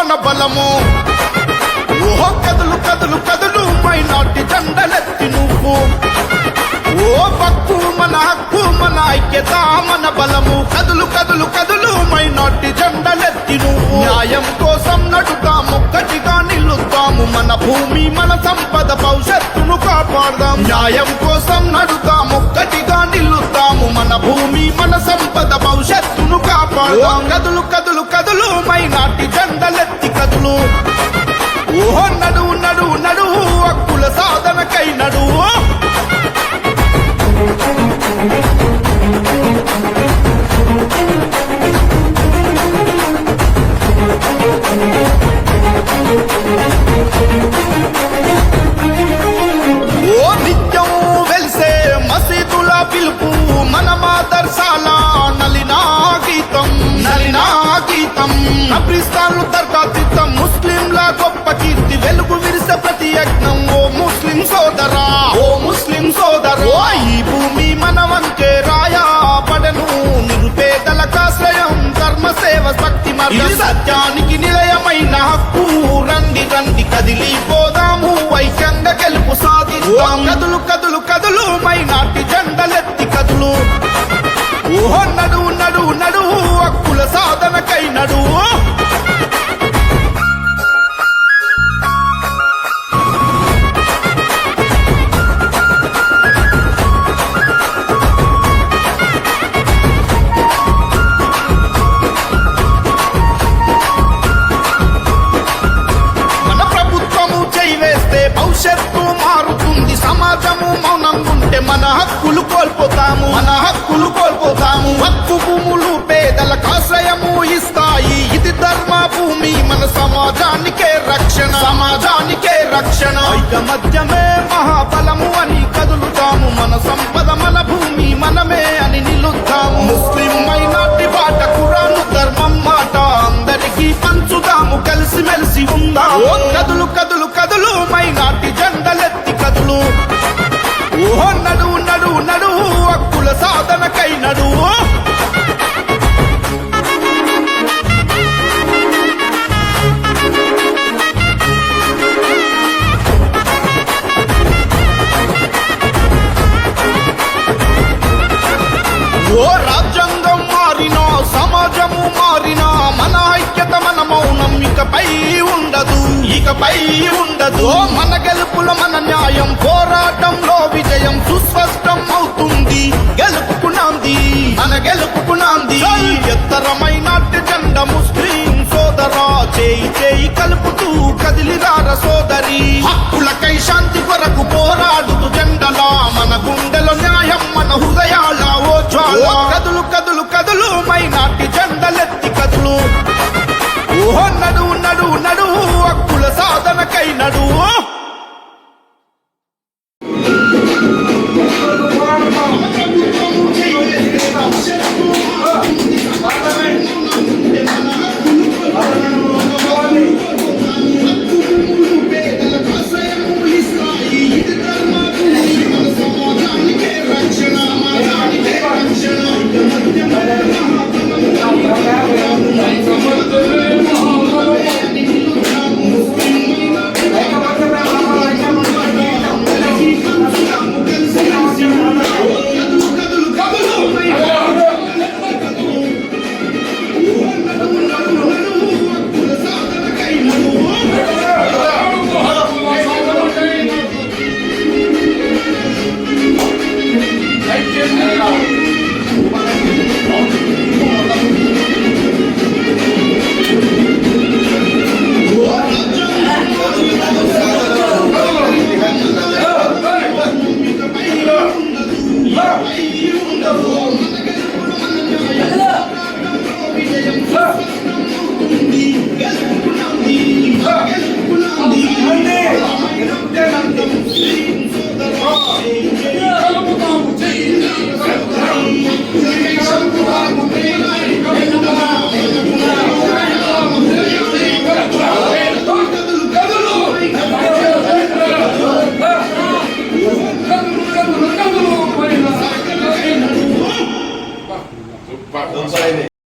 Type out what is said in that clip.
ఐక్యత మన బలము. ఓహో కదులు కదులు కదులు మైనాటి జెండలెత్తి నువ్వు. ఓ పక్కు మన హక్కు మన ఐక్యత మన బలము. కదులు కదులు కదులు మైనాటి జెండలెత్తి నువ్వు. న్యాయం కోసం నడుతాము గట్టిగా మన భూమి మన సంపద భవిష్యత్తును కాపాడదాం. న్యాయం కోసం నడుతాము గట్టిగా నిల్లుతాము మన భూమి మన సంపద భవిష్యత్తును కాపాడదాం. కదులు కదులు కదులు మైన కబ్రిస్తాన్లు దర్గాతీతం ముస్లింల గొప్ప కీర్తి వెలుగు విరిసే ప్రతి యజ్ఞం ఓ ముస్లిం సోదరా. హక్కు భూములు పేదలకు ఆశ్రయము ఇస్తాయి. ఇది ధర్మ భూమి మన సమాజానికే రక్షణ. సమాజానికే రక్షణ. ఐకమత్యమే మహాబలము అని కదులుతాము. మన సంపద మన భూమి మనమే అని నిలుద్దాము. ఇకపై ఉండదు ఇకపై ఉండదు. మన గెలుపుల మన న్యాయం పోరాటంలో విజయం సుస్పష్టం అవుతుంది. గెలుపుకున్నాంది మన గెలుపుకున్నాంది. ఎత్తరమైన జెండ ముస్లిం సోదరా. చేయి చేయి కలుపుతూ కదిలిరార సోదరి. హక్కులకై శాంతి do నడువు దుంపలైనవి.